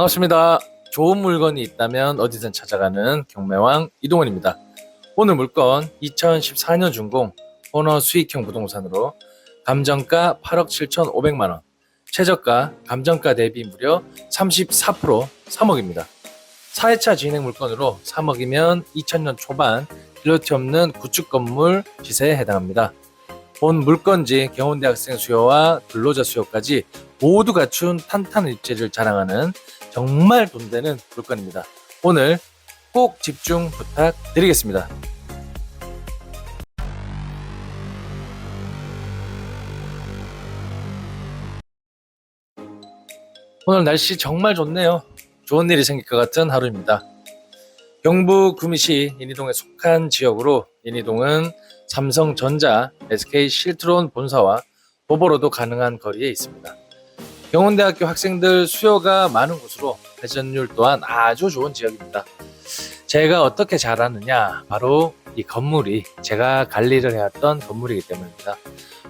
반갑습니다. 좋은 물건이 있다면 어디든 찾아가는 경매왕 이동원입니다. 오늘 물건 2014년 준공 호너 수익형 부동산으로 감정가 8억 7,500만 원, 최저가 감정가 대비 무려 34% 3억입니다. 4회차 진행 물건으로 3억이면 2000년 초반 필요티 없는 구축 건물 시세에 해당합니다. 본 물건지 경운대학생 수요와 근로자 수요까지 모두 갖춘 탄탄한 입지를 자랑하는 정말 돈 되는 물건입니다. 오늘 꼭 집중 부탁드리겠습니다. 오늘 날씨 정말 좋네요. 좋은 일이 생길 것 같은 하루입니다. 경북 구미시 인이동에 속한 지역으로 인이동은 삼성전자, SK 실트론 본사와 도보로도 가능한 거리에 있습니다. 경운대학교 학생들 수요가 많은 곳으로 회전율 또한 아주 좋은 지역입니다. 제가 어떻게 잘하느냐? 바로 이 건물이 제가 관리를 해왔던 건물이기 때문입니다.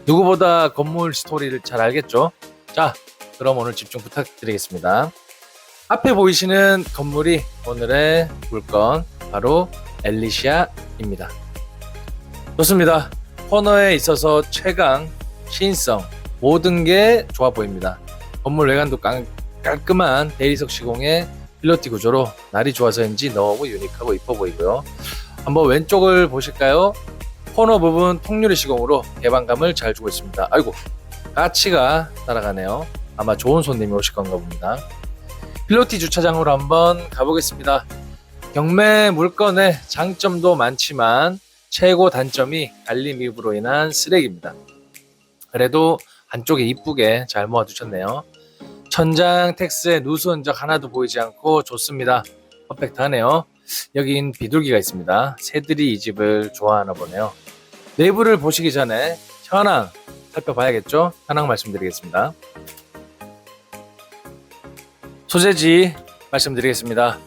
누구보다 건물 스토리를 잘 알겠죠? 자, 그럼 오늘 집중 부탁드리겠습니다. 앞에 보이시는 건물이 오늘의 물건 바로 엘리시아입니다. 좋습니다. 코너에 있어서 최강, 시인성 모든 게 좋아 보입니다. 건물 외관도 깔, 깔끔한 대리석 시공의 필로티 구조로 날이 좋아서인지 너무 유니크하고 이뻐 보이고요. 한번 왼쪽을 보실까요? 코너 부분 통유리 시공으로 개방감을 잘 주고 있습니다. 아이고, 까치가 따라가네요. 아마 좋은 손님이 오실 건가 봅니다. 필로티 주차장으로 한번 가보겠습니다. 경매 물건의 장점도 많지만 최고 단점이 알림 미흡으로 인한 쓰레기입니다. 그래도 안쪽에 이쁘게 잘 모아두셨네요. 천장 텍스에 누수 흔적 하나도 보이지 않고 좋습니다. 퍼펙트하네요. 여긴 비둘기가 있습니다. 새들이 이 집을 좋아하나 보네요. 내부를 보시기 전에 현황 살펴봐야겠죠? 현황 말씀드리겠습니다. 소재지 말씀드리겠습니다.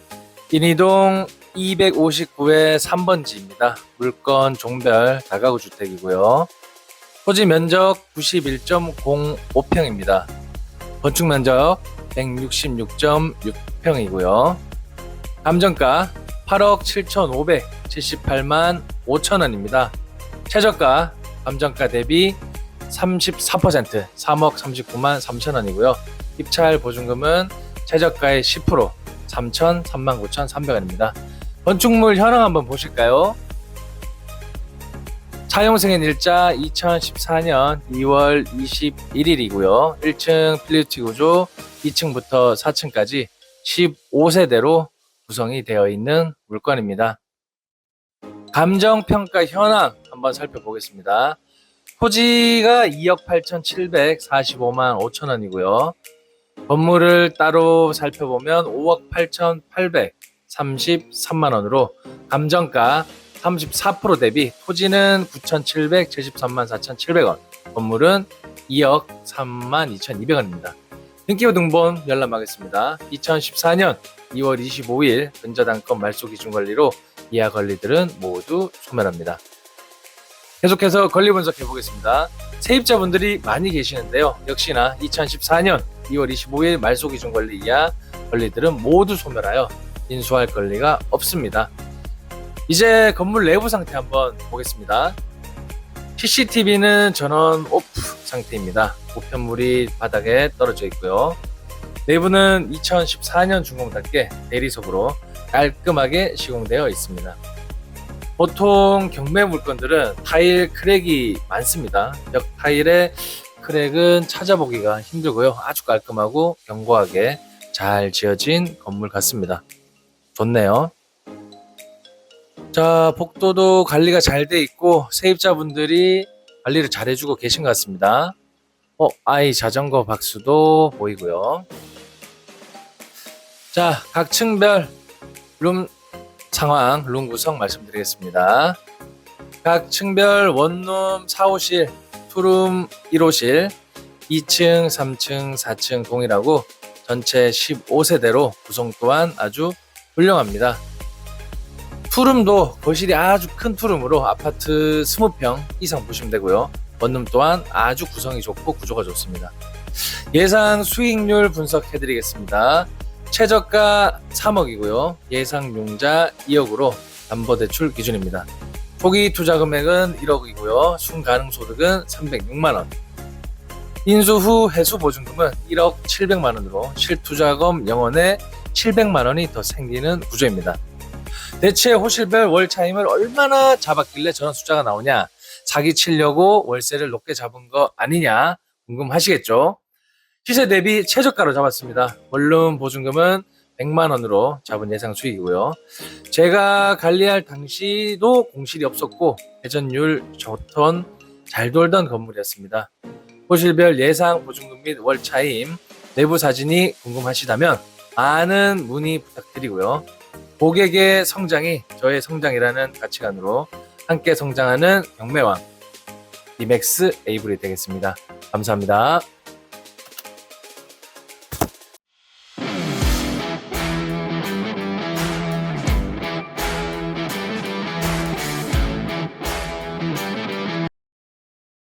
인이동 259의 3번지입니다. 물건 종별 다가구 주택이고요. 토지 면적 91.05평입니다. 건축 면적 166.6평이고요. 감정가 8억 7,578만 5천 원입니다. 최저가 감정가 대비 34% 3억 39만 3천 원이고요. 입찰 보증금은 최저가의 10% 3천 3만 9천 300원입니다. 건축물 현황 한번 보실까요? 차용승인 일자 2014년 2월 21일이고요. 1층 필리티 구조 2층부터 4층까지 15세대로 구성이 되어 있는 물건입니다. 감정평가 현황 한번 살펴보겠습니다. 토지가 2억 8,745만 5천 원이고요. 건물을 따로 살펴보면 5억 8,833만 원으로 감정가 34% 대비 토지는 9,773만 4,700원, 건물은 2억 3만 2,200원입니다. 등기부 등본 열람하겠습니다. 2014년 2월 25일 근저당권 말소 기준 권리로 이하 권리들은 모두 소멸합니다. 계속해서 권리 분석해 보겠습니다. 세입자분들이 많이 계시는데요. 역시나 2014년 2월 25일 말소 기준 권리 이하 권리들은 모두 소멸하여 인수할 권리가 없습니다. 이제 건물 내부 상태 한번 보겠습니다. CCTV는 전원 오프 상태입니다. 보편물이 바닥에 떨어져 있고요. 내부는 2014년 준공답게 대리석으로 깔끔하게 시공되어 있습니다. 보통 경매 물건들은 타일 크랙이 많습니다. 벽 타일의 크랙은 찾아보기가 힘들고요. 아주 깔끔하고 견고하게 잘 지어진 건물 같습니다. 좋네요. 자, 복도도 관리가 잘 돼 있고 세입자분들이 관리를 잘 해주고 계신 것 같습니다. 어, 아이 자전거 박수도 보이고요. 자, 각 층별 룸 상황, 룸 구성 말씀드리겠습니다. 각 층별 원룸 4호실, 투룸 1호실, 2층, 3층, 4층 동일하고 전체 15세대로 구성 또한 아주 훌륭합니다. 투룸도 거실이 아주 큰 투룸으로 아파트 20평 이상 보시면 되고요. 원룸 또한 아주 구성이 좋고 구조가 좋습니다. 예상 수익률 분석해 드리겠습니다. 최저가 3억이고요. 예상 융자 2억으로 담보대출 기준입니다. 초기 투자 금액은 1억이고요. 순가능 소득은 306만 원. 인수 후 해수 보증금은 1억 700만 원으로 실투자금 영원에 700만 원이 더 생기는 구조입니다. 대체 호실별 월 차임을 얼마나 잡았길래 저런 숫자가 나오냐? 사기 치려고 월세를 높게 잡은 거 아니냐? 궁금하시겠죠? 시세 대비 최저가로 잡았습니다. 원룸 보증금은 100만 원으로 잡은 예상 수익이고요. 제가 관리할 당시도 공실이 없었고 회전율 좋던 잘 돌던 건물이었습니다. 호실별 예상 보증금 및 월 차임 내부 사진이 궁금하시다면 많은 문의 부탁드리고요. 고객의 성장이 저의 성장이라는 가치관으로 함께 성장하는 경매왕 리맥스 에이블이 되겠습니다. 감사합니다.